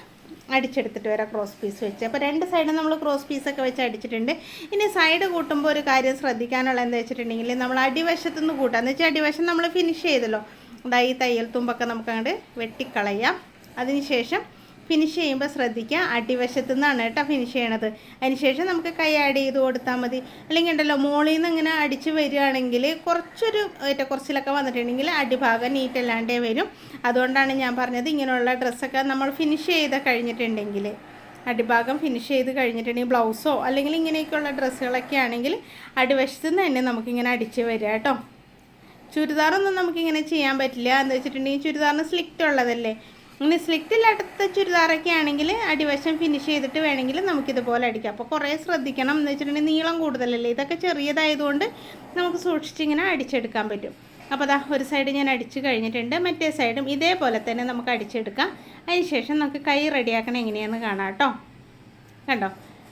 അടിച്ചെടുത്തിട്ട് വരാം ക്രോസ് പീസ് വെച്ച്. അപ്പോൾ രണ്ട് സൈഡും നമ്മൾ ക്രോസ് പീസൊക്കെ വെച്ച് അടിച്ചിട്ടുണ്ട്. ഇനി സൈഡ് കൂട്ടുമ്പോൾ ഒരു കാര്യം ശ്രദ്ധിക്കാനുള്ള എന്താ വെച്ചിട്ടുണ്ടെങ്കിൽ നമ്മൾ അടിവശത്തു നിന്ന് കൂട്ടാം. എന്ന് വെച്ചാൽ അടിവശം നമ്മൾ ഫിനിഷ് ചെയ്തല്ലോ. അതായത് ഈ തയ്യൽ തുമ്പൊക്കെ നമുക്ക് അങ്ങോട്ട് വെട്ടിക്കളയാം അതിനുശേഷം ഫിനിഷ് ചെയ്യുമ്പോൾ ശ്രദ്ധിക്കുക. അടിവശത്തു നിന്നാണ് കേട്ടോ ഫിനിഷ് ചെയ്യണത്. അതിനുശേഷം നമുക്ക് കൈ ആഡ് ചെയ്ത് കൊടുത്താൽ മതി. അല്ലെങ്കിൽ ഉണ്ടല്ലോ മോളിൽ നിന്ന് ഇങ്ങനെ അടിച്ച് വരികയാണെങ്കിൽ കുറച്ചൊരു ഏറ്റക്കുറച്ചിലൊക്കെ വന്നിട്ടുണ്ടെങ്കിൽ അടിഭാഗം നീറ്റല്ലാണ്ടേ വരും. അതുകൊണ്ടാണ് ഞാൻ പറഞ്ഞത് ഇങ്ങനെയുള്ള ഡ്രസ്സൊക്കെ നമ്മൾ ഫിനിഷ് ചെയ്ത് കഴിഞ്ഞിട്ടുണ്ടെങ്കിൽ അടിഭാഗം ഫിനിഷ് ചെയ്ത് കഴിഞ്ഞിട്ടുണ്ടെങ്കിൽ ബ്ലൗസോ അല്ലെങ്കിൽ ഇങ്ങനെയൊക്കെയുള്ള ഡ്രസ്സുകളൊക്കെ ആണെങ്കിൽ അടിവശത്ത് നിന്ന് തന്നെ നമുക്കിങ്ങനെ അടിച്ച് വരിക കേട്ടോ. ചുരിദാറൊന്നും നമുക്കിങ്ങനെ ചെയ്യാൻ പറ്റില്ല. എന്ന് വെച്ചിട്ടുണ്ടെങ്കിൽ ചുരിദാറിന് സ്ലിക്റ്റ് ഉള്ളതല്ലേ? ഇങ്ങനെ സ്ലിറ്റിൽ ഇല്ലാത്ത ചുരിദാറൊക്കെ ആണെങ്കിൽ അടിവശം ഫിനിഷ് ചെയ്തിട്ട് വേണമെങ്കിൽ നമുക്കിതുപോലെ അടിക്കാം. അപ്പോൾ കുറേ ശ്രദ്ധിക്കണം എന്ന് വെച്ചിട്ടുണ്ടെങ്കിൽ നീളം കൂടുതലല്ലേ? ഇതൊക്കെ ചെറിയതായതുകൊണ്ട് നമുക്ക് സൂക്ഷിച്ചിങ്ങനെ അടിച്ചെടുക്കാൻ പറ്റും. അപ്പോൾ അതാ ഒരു സൈഡ് ഞാൻ അടിച്ചു കഴിഞ്ഞിട്ടുണ്ട്. മറ്റേ സൈഡും ഇതേപോലെ തന്നെ നമുക്ക് അടിച്ചെടുക്കാം. അതിന് ശേഷം നമുക്ക് കൈ റെഡിയാക്കണം എങ്ങനെയാണെന്ന് കാണാം കേട്ടോ. കണ്ടോ?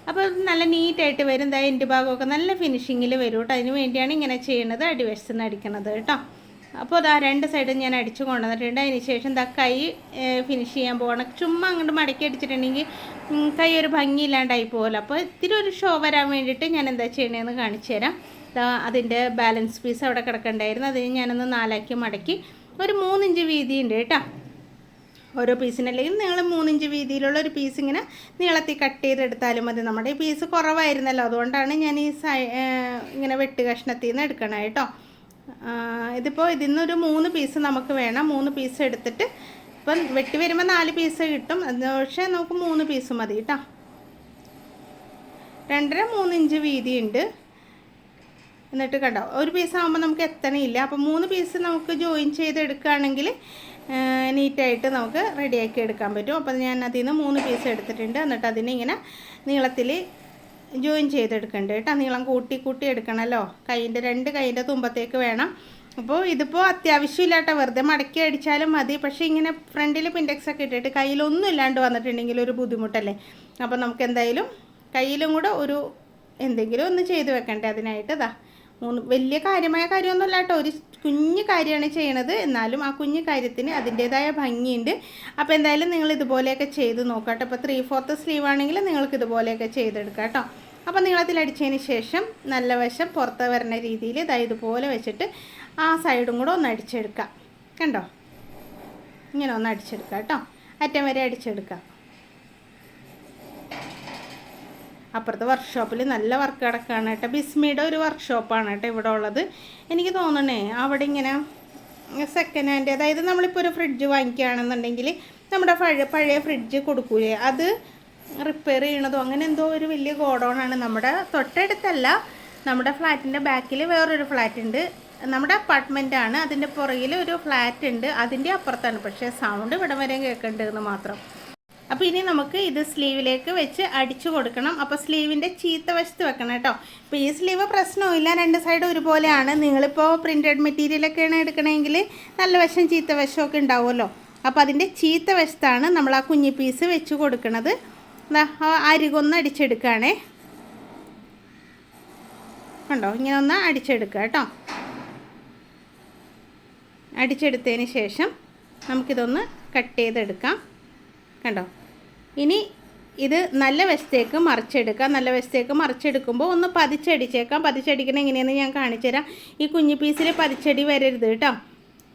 അപ്പോൾ നല്ല നീറ്റായിട്ട് വരും. ദാ എന്റെ ഭാഗമൊക്കെ നല്ല ഫിനിഷിങ്ങിൽ വരും കേട്ടോ. അതിന് വേണ്ടിയാണ് ഇങ്ങനെ ചെയ്യണത്. അടിവശത്ത് നിന്ന് അടിക്കണത് കേട്ടോ. അപ്പോൾ ദാ രണ്ട് സൈഡും ഞാൻ അടിച്ചു കൊണ്ടുവന്നിട്ടുണ്ട്. അതിന് ശേഷം ദാ കൈ ഫിനിഷ് ചെയ്യാൻ പോകണം ചുമ്മാ അങ്ങോട്ട് മടക്കി അടിച്ചിട്ടുണ്ടെങ്കിൽ കൈ ഒരു ഭംഗിയില്ലാണ്ടായി പോകുമല്ലോ അപ്പോൾ ഇത്തിരി ഒരു ഷോ വരാൻ വേണ്ടിയിട്ട് ഞാൻ എന്താ ചെയ്യണതെന്ന് കാണിച്ചു തരാം. അതിന്റെ ബാലൻസ് പീസ് അവിടെ കിടക്കണ്ടായിരുന്നു. അത് ഞാനൊന്ന് നാലാക്കി മടക്കി. ഒരു മൂന്നിഞ്ച് വീതി ഉണ്ട് കേട്ടോ. ഓരോ പീസിനല്ലെങ്കിൽ നിങ്ങൾ മൂന്നിഞ്ച് വീതിയിലുള്ള ഒരു പീസ് ഇങ്ങനെ നീളത്തിൽ കട്ട് ചെയ്തെടുത്താലും മതി. നമ്മുടെ ഈ പീസ് കുറവായിരുന്നല്ലോ. അതുകൊണ്ടാണ് ഞാൻ ഈ ഇങ്ങനെ വെട്ട് കഷ്ണത്തിൽ നിന്ന് എടുക്കണേ കേട്ടോ. ഇതിപ്പോൾ ഇതിൽ നിന്നൊരു മൂന്ന് പീസ് നമുക്ക് വേണം. മൂന്ന് പീസ് എടുത്തിട്ട് ഇപ്പം വെട്ടി വരുമ്പോൾ നാല് പീസ് കിട്ടും. പക്ഷേ നമുക്ക് മൂന്ന് പീസ് മതി കേട്ടോ രണ്ടര മൂന്ന് ഇഞ്ച് വീതിയുണ്ട്. എന്നിട്ട് കണ്ടോ ഒരു പീസ് ആകുമ്പോൾ നമുക്ക് എത്തണയില്ല. അപ്പോൾ മൂന്ന് പീസ് നമുക്ക് ജോയിൻ ചെയ്തെടുക്കുകയാണെങ്കിൽ നീറ്റായിട്ട് നമുക്ക് റെഡിയാക്കി എടുക്കാൻ പറ്റും. അപ്പോൾ ഞാൻ അതിൽ നിന്ന് മൂന്ന് പീസ് എടുത്തിട്ടുണ്ട്. എന്നിട്ട് അതിനെ ഇങ്ങനെ നീളത്തിൽ ജോയിൻ ചെയ്തെടുക്കേണ്ടത് കേട്ടോ നീളം കൂട്ടി കൂട്ടി എടുക്കണമല്ലോ കൈയിന്റെ രണ്ട് കൈയിന്റെ തുമ്പത്തേക്ക് വേണം. അപ്പോൾ ഇതിപ്പോൾ അത്യാവശ്യമില്ല കേട്ടോ വെറുതെ മടക്കി അടിച്ചാലും മതി. പക്ഷേ ഇങ്ങനെ ഫ്രണ്ടിൽ പിൻഡെക്സ് ഒക്കെ ഇട്ടിട്ട് കയ്യിലൊന്നും ഇല്ലാണ്ട് വന്നിട്ടുണ്ടെങ്കിൽ ഒരു ബുദ്ധിമുട്ടല്ലേ? അപ്പോൾ നമുക്ക് എന്തായാലും കയ്യിലും കൂടെ ഒരു എന്തെങ്കിലും ഒന്ന് ചെയ്ത് വെക്കണ്ടേ അതിനായിട്ട് ഇതാ മൂന്ന് വലിയ കാര്യമായ കാര്യമൊന്നുമില്ല കേട്ടോ ഒരു കുഞ്ഞു കാര്യമാണ് ചെയ്യണത്. എന്നാലും ആ കുഞ്ഞു കാര്യത്തിന് അതിന്റേതായ ഭംഗിയുണ്ട്. അപ്പോൾ എന്തായാലും നിങ്ങൾ ഇതുപോലെയൊക്കെ ചെയ്ത് നോക്കാം അപ്പോൾ ത്രീ ഫോർത്ത് സ്ലീവ് ആണെങ്കിൽ നിങ്ങൾക്ക് ഇതുപോലെയൊക്കെ ചെയ്തെടുക്കാം കേട്ടോ. അപ്പോൾ നീളത്തിൽ അടിച്ചതിന് ശേഷം നല്ല വശം പുറത്ത് വരുന്ന രീതിയിൽ ഇതാ ഇതുപോലെ വെച്ചിട്ട് ആ സൈഡും കൂടെ ഒന്ന് അടിച്ചെടുക്കാം കണ്ടോ? ഇങ്ങനെ ഒന്ന് അടിച്ചെടുക്കാം കേട്ടോ. അറ്റം വരെ അടിച്ചെടുക്കാം അപ്പുറത്തെ വർക്ക്ഷോപ്പിൽ നല്ല വർക്ക് കിടക്കുകയാണ് കേട്ടോ. ബിസ്മിയുടെ ഒരു വർക്ക്ഷോപ്പാണ് കേട്ടോ ഇവിടെ ഉള്ളത്. എനിക്ക് തോന്നണേ അവിടെ ഇങ്ങനെ സെക്കൻഡ് ഹാൻഡ് അതായത് നമ്മളിപ്പോൾ ഒരു ഫ്രിഡ്ജ് വാങ്ങിക്കുകയാണെന്നുണ്ടെങ്കിൽ നമ്മുടെ പഴയ പഴയ ഫ്രിഡ്ജ് കൊടുക്കൂലേ? അത് റിപ്പയർ ചെയ്യണതോ അങ്ങനെ എന്തോ ഒരു വലിയ ഗോഡൗണാണ് നമ്മുടെ തൊട്ടടുത്തല്ല നമ്മുടെ ഫ്ലാറ്റിന്റെ ബാക്കിൽ വേറൊരു ഫ്ലാറ്റ് ഉണ്ട്. നമ്മുടെ അപ്പാർട്ട്മെന്റാണ് അതിന്റെ പുറകിൽ ഒരു ഫ്ലാറ്റ് ഉണ്ട്. അതിന്റെ അപ്പുറത്താണ്. പക്ഷേ സൗണ്ട് ഇവിടെ വരെ കേൾക്കേണ്ടതെന്ന് മാത്രം. അപ്പോൾ ഇനി നമുക്ക് ഇത് സ്ലീവിലേക്ക് വെച്ച് അടിച്ചു കൊടുക്കണം. അപ്പോൾ സ്ലീവിന്റെ ചീത്ത വശത്ത് വെക്കണം കേട്ടോ. അപ്പോൾ ഈ സ്ലീവ് പ്രശ്നമില്ല രണ്ട് സൈഡ് ഒരുപോലെയാണ്. നിങ്ങളിപ്പോൾ പ്രിന്റഡ് മെറ്റീരിയലൊക്കെയാണ് എടുക്കണമെങ്കിൽ നല്ല വശം ചീത്ത വശമൊക്കെ ഉണ്ടാവുമല്ലോ. അപ്പോൾ അതിന്റെ ചീത്ത വശത്താണ് നമ്മൾ ആ കുഞ്ഞി പീസ് വെച്ച് കൊടുക്കുന്നത് അരികൊന്ന് അടിച്ചെടുക്കുകയാണേ. കണ്ടോ? ഇങ്ങനെ ഒന്ന് അടിച്ചെടുക്കുക കേട്ടോ. അടിച്ചെടുത്തതിന് ശേഷം നമുക്കിതൊന്ന് കട്ട് ചെയ്തെടുക്കാം. കണ്ടോ? ഇനി ഇത് നല്ല വശത്തേക്ക് മറിച്ചെടുക്കാം നല്ല വശത്തേക്ക് മറിച്ചെടുക്കുമ്പോൾ ഒന്ന് പതിച്ചടിച്ചേക്കാം. പതിച്ചടിക്കണം എങ്ങനെയെന്ന് ഞാൻ കാണിച്ചുതരാം ഈ കുഞ്ഞു പീസിൽ പതിച്ചടി വരരുത് കേട്ടോ.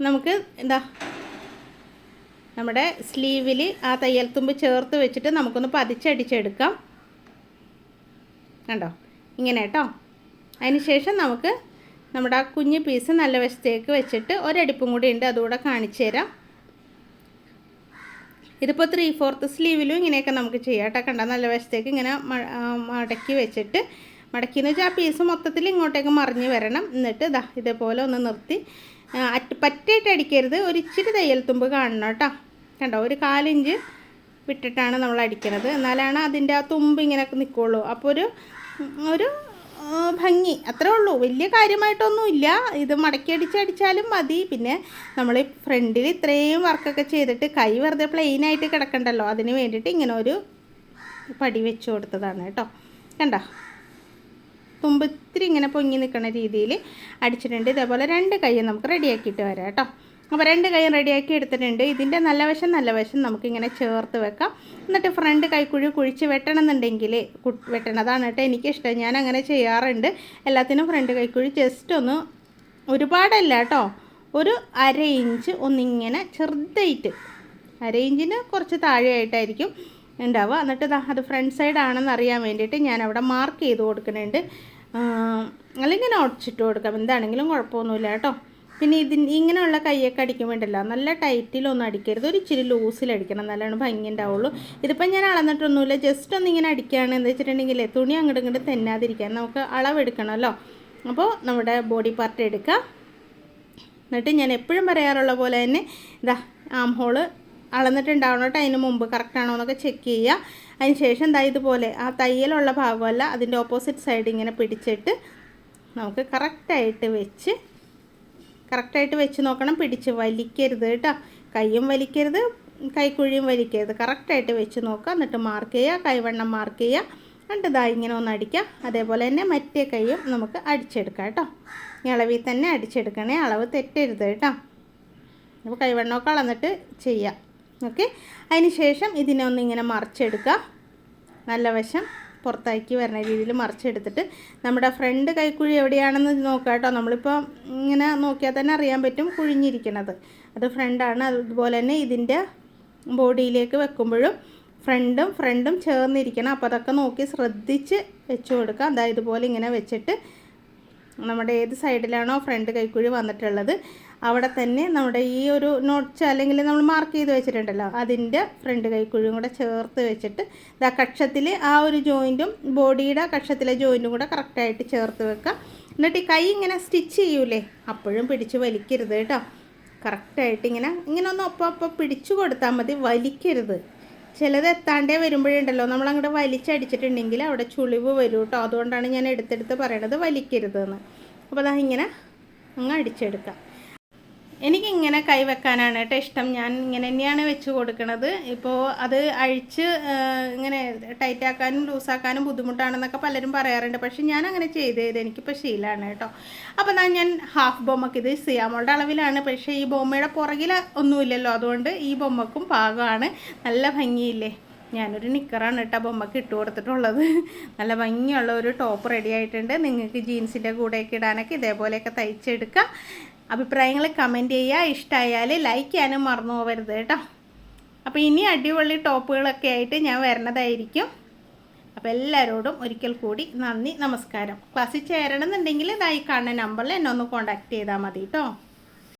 നമുക്ക് എന്താ നമ്മുടെ സ്ലീവിൽ ആ തയ്യൽ തുമ്പ് ചേർത്ത് വെച്ചിട്ട് നമുക്കൊന്ന് പതിച്ചടിച്ചെടുക്കാം. കണ്ടോ? ഇങ്ങനെ കേട്ടോ. അതിന് ശേഷം നമുക്ക് നമ്മുടെ ആ കുഞ്ഞു പീസ് നല്ല വശത്തേക്ക് വെച്ചിട്ട് ഒരടിപ്പും കൂടി ഉണ്ട്. അതുകൂടെ കാണിച്ചു തരാം. ഇതിപ്പോൾ ത്രീ ഫോർത്ത് സ്ലീവിലും ഇങ്ങനെയൊക്കെ നമുക്ക് ചെയ്യാം കേട്ടോ നല്ല വശത്തേക്ക് ഇങ്ങനെ മടക്കി വെച്ചിട്ട് മടക്കി എന്ന് വെച്ചാൽ ആ പീസ് മൊത്തത്തിൽ ഇങ്ങോട്ടേക്ക് മറിഞ്ഞ് വരണം. എന്നിട്ട് ഇതാ ഇതേപോലെ ഒന്ന് നിർത്തി. അറ്റ് പറ്റായിട്ട് അടിക്കരുത്. ഒരു ഇച്ചിരി തയ്യൽ തുമ്പ് കാണണം കേട്ടോ കണ്ടോ? ഒരു കാലിഞ്ച് വിട്ടിട്ടാണ് നമ്മൾ അടിക്കുന്നത് എന്നാലാണ് അതിന്റെ ആ തുമ്പ് ഇങ്ങനെ നിൽക്കുള്ളൂ അപ്പോൾ ഒരു ഒരു ഭംഗി. അത്രേ ഉള്ളൂ. വലിയ കാര്യമായിട്ടൊന്നുമില്ല. ഇത് മടക്കി അടിച്ചടിച്ചാലും മതി. പിന്നെ നമ്മൾ ഫ്രണ്ടിൽ ഇത്രയും വർക്കൊക്കെ ചെയ്തിട്ട് കൈ വെറുതെ പ്ലെയിനായിട്ട് കിടക്കണ്ടല്ലോ? അതിന് വേണ്ടിയിട്ട് ഇങ്ങനെ ഒരു പടി വെച്ച് കൊടുത്തതാണ് കേട്ടോ. കണ്ടോ? തുമ്പത്തിരി ഇങ്ങനെ പൊങ്ങി നിൽക്കുന്ന രീതിയിൽ അടിച്ചിട്ടുണ്ട്. ഇതേപോലെ രണ്ട് കൈ നമുക്ക് റെഡിയാക്കിയിട്ട് വരാം കേട്ടോ. അപ്പോൾ രണ്ട് കൈ റെഡിയാക്കി എടുത്തിട്ടുണ്ട്. ഇതിന്റെ നല്ല വശം നല്ല വശം നമുക്കിങ്ങനെ ചേർത്ത് വെക്കാം. എന്നിട്ട് ഫ്രണ്ട് കൈക്കുഴി കുഴിച്ച് വെട്ടണമെന്നുണ്ടെങ്കിൽ വെട്ടണതാണ് കേട്ടോ എനിക്കിഷ്ടം. ഞാൻ അങ്ങനെ ചെയ്യാറുണ്ട്. എല്ലാത്തിനും ഫ്രണ്ട് കൈക്കുഴി ജസ്റ്റ് ഒന്ന് ഒരുപാടല്ല കേട്ടോ. ഒരു അര ഇഞ്ച് ഒന്നിങ്ങനെ ചെറുതായിട്ട്. അര ഇഞ്ചിന് കുറച്ച് താഴെയായിട്ടായിരിക്കും ഉണ്ടാവുക. എന്നിട്ട് അത് ഫ്രണ്ട് സൈഡ് ആണെന്ന് അറിയാൻ വേണ്ടിയിട്ട് ഞാൻ അവിടെ മാർക്ക് ചെയ്ത് കൊടുക്കുന്നുണ്ട്. അല്ലെങ്കിൽ ഒടിച്ചിട്ട് കൊടുക്കാം. എന്താണെങ്കിലും കുഴപ്പമൊന്നുമില്ല കേട്ടോ. പിന്നെ ഇതിന് ഇങ്ങനെയുള്ള കൈയൊക്കെ അടിക്കുമ്പോണ്ടല്ലോ നല്ല ടൈറ്റിലൊന്നും അടിക്കരുത്. ഒരു ഇച്ചിരി ലൂസിലടിക്കണം നല്ലോണം ഭംഗി ഉണ്ടാവുള്ളൂ. ഇതിപ്പോൾ ഞാൻ അളന്നിട്ടൊന്നുമില്ല. ജസ്റ്റ് ഒന്ന് ഇങ്ങനെ അടിക്കുകയാണ്. എന്ന് വെച്ചിട്ടുണ്ടെങ്കിൽ തുണി അങ്ങോട്ട് ഇങ്ങോട്ട് തെന്നാതിരിക്കാൻ നമുക്ക് അളവെടുക്കണമല്ലോ. അപ്പോൾ നമ്മുടെ ബോഡി പാർട്ട് എടുക്കുക എന്നിട്ട് ഞാൻ എപ്പോഴും പറയാറുള്ള പോലെ തന്നെ ഇതാ ആം ഹോൾ അളന്നിട്ടുണ്ടാവണം കേട്ടോ അതിന് മുമ്പ് കറക്റ്റാണോ എന്നൊക്കെ ചെക്ക് ചെയ്യുക. അതിന് ശേഷം ദാ ഇതുപോലെ ആ തയ്യലുള്ള ഭാഗമല്ല അതിന്റെ ഓപ്പോസിറ്റ് സൈഡ് ഇങ്ങനെ പിടിച്ചിട്ട് നമുക്ക് കറക്റ്റായിട്ട് വെച്ച് കറക്റ്റായിട്ട് വെച്ച് നോക്കണം പിടിച്ച് വലിക്കരുത് കേട്ടോ. കൈയും വലിക്കരുത് കൈക്കുഴിയും വലിക്കരുത്. കറക്റ്റായിട്ട് വെച്ച് നോക്കുക എന്നിട്ട് മാർക്ക് ചെയ്യുക കൈവണ്ണം മാർക്ക് ചെയ്യുക. എന്നിട്ട് ഇതാ ഇങ്ങനെ ഒന്ന് അടിക്കുക. അതേപോലെ തന്നെ മറ്റേ കൈയും നമുക്ക് അടിച്ചെടുക്കാം കേട്ടോ. ഇളവിൽ തന്നെ അടിച്ചെടുക്കണേ. അളവ് തെറ്റരുത് കേട്ടോ. അപ്പോൾ കൈവെണ്ണമൊക്കെ അളന്നിട്ട് ചെയ്യാം. ഓക്കെ അതിന് ശേഷം ഇതിനെ ഒന്ന് ഇങ്ങനെ മറിച്ചെടുക്കുക. നല്ല വശം. പുറത്താക്കി വരുന്ന രീതിയിൽ മറിച്ചെടുത്തിട്ട് നമ്മുടെ ഫ്രണ്ട് കൈക്കുഴി എവിടെയാണെന്ന് നോക്കുക കേട്ടോ. നമ്മളിപ്പോൾ ഇങ്ങനെ നോക്കിയാൽ തന്നെ അറിയാൻ പറ്റും കുഴിഞ്ഞിരിക്കണത്. അത് ഫ്രണ്ടാണ് അതുപോലെ തന്നെ ഇതിന്റെ ബോഡിയിലേക്ക് വെക്കുമ്പോഴും ഫ്രണ്ടും ഫ്രണ്ടും ചേർന്നിരിക്കണം. അപ്പോൾ അതൊക്കെ നോക്കി ശ്രദ്ധിച്ച് വെച്ച് കൊടുക്കാം. അതായത് ഇതുപോലെ ഇങ്ങനെ വെച്ചിട്ട് നമ്മുടെ ഏത് സൈഡിലാണോ ഫ്രണ്ട് കൈക്കുഴി വന്നിട്ടുള്ളത്. അവിടെ തന്നെ നമ്മുടെ ഈ ഒരു നോട്ട്സ് അല്ലെങ്കിൽ നമ്മൾ മാർക്ക് ചെയ്ത് വെച്ചിട്ടുണ്ടല്ലോ അതിന്റെ ഫ്രണ്ട് കൈക്കുഴിയും കൂടെ ചേർത്ത് വെച്ചിട്ട് ഇതാ കക്ഷത്തിൽ ആ ഒരു ജോയിന്റും ബോഡിയുടെ കക്ഷത്തിലെ ജോയിന്റും കൂടെ കറക്റ്റായിട്ട് ചേർത്ത് വെക്കുക. എന്നിട്ട് ഈ കൈ ഇങ്ങനെ സ്റ്റിച്ച് ചെയ്യൂലേ അപ്പോഴും പിടിച്ച് വലിക്കരുത് കേട്ടോ. കറക്റ്റായിട്ട് ഇങ്ങനെ ഇങ്ങനെ ഒന്ന് ഒപ്പം ഒപ്പം പിടിച്ചു കൊടുത്താൽ മതി വലിക്കരുത്. ചിലത് എത്താണ്ടേ വരുമ്പോഴുണ്ടല്ലോ നമ്മൾ വലിച്ചടിച്ചിട്ടുണ്ടെങ്കിൽ അവിടെ ചുളിവ് വരും കേട്ടോ. അതുകൊണ്ടാണ് ഞാൻ എടുത്തെടുത്ത് പറയണത് വലിക്കരുതെന്ന്. അപ്പോൾ അതാ ഇങ്ങനെ അങ്ങ് അടിച്ചെടുക്കാം. എനിക്കിങ്ങനെ കൈ വെക്കാനാണ് കേട്ടോ ഇഷ്ടം. ഞാൻ ഇങ്ങനെ തന്നെയാണ് വെച്ച് കൊടുക്കുന്നത് ഇപ്പോൾ അത് അഴിച്ച് ഇങ്ങനെ ഇങ്ങനെ ടൈറ്റാക്കാനും ലൂസാക്കാനും ബുദ്ധിമുട്ടാണെന്നൊക്കെ പലരും പറയാറുണ്ട്. പക്ഷേ ഞാൻ അങ്ങനെ ചെയ്ത് ചെയ്ത് എനിക്കിപ്പോൾ ശീലമാണ് കേട്ടോ അപ്പോൾ ഞാൻ ഹാഫ് ബൊമ്മക്ക് ഇത് സിയാമോളുടെ അളവിലാണ്. പക്ഷേ ഈ ബൊമ്മയുടെ പുറകിൽ ഒന്നുമില്ലല്ലോ. അതുകൊണ്ട് ഈ ബൊമ്മക്കും പാകമാണ്. നല്ല ഭംഗിയില്ലേ? ഞാനൊരു നിക്കറാണ് കേട്ടോ ബൊമ്മക്ക് ഇട്ട് കൊടുത്തിട്ടുള്ളത്. നല്ല ഭംഗിയുള്ള ഒരു ടോപ്പ് റെഡി ആയിട്ടുണ്ട്. നിങ്ങൾക്ക് ജീൻസിന്റെ കൂടെയൊക്കെ ഇടാനൊക്കെ ഇതേപോലെയൊക്കെ തയ്ച്ചെടുക്കാം. അഭിപ്രായങ്ങൾ കമന്റ് ചെയ്യുക. ഇഷ്ടമായാൽ ലൈക്ക് ചെയ്യാനും മറന്നു പോകരുത് കേട്ടോ. അപ്പോൾ ഇനി അടിപൊളി ടോപ്പുകളൊക്കെ ആയിട്ട് ഞാൻ വരണതായിരിക്കും. അപ്പോൾ എല്ലാവരോടും ഒരിക്കൽ കൂടി നന്ദി നമസ്കാരം. ക്ലാസ്സിൽ ചേരണമെന്നുണ്ടെങ്കിൽ ഇതായി കാണുന്ന നമ്പറിൽ എന്നെ ഒന്ന് കോൺടാക്റ്റ് ചെയ്താൽ മതി കേട്ടോ.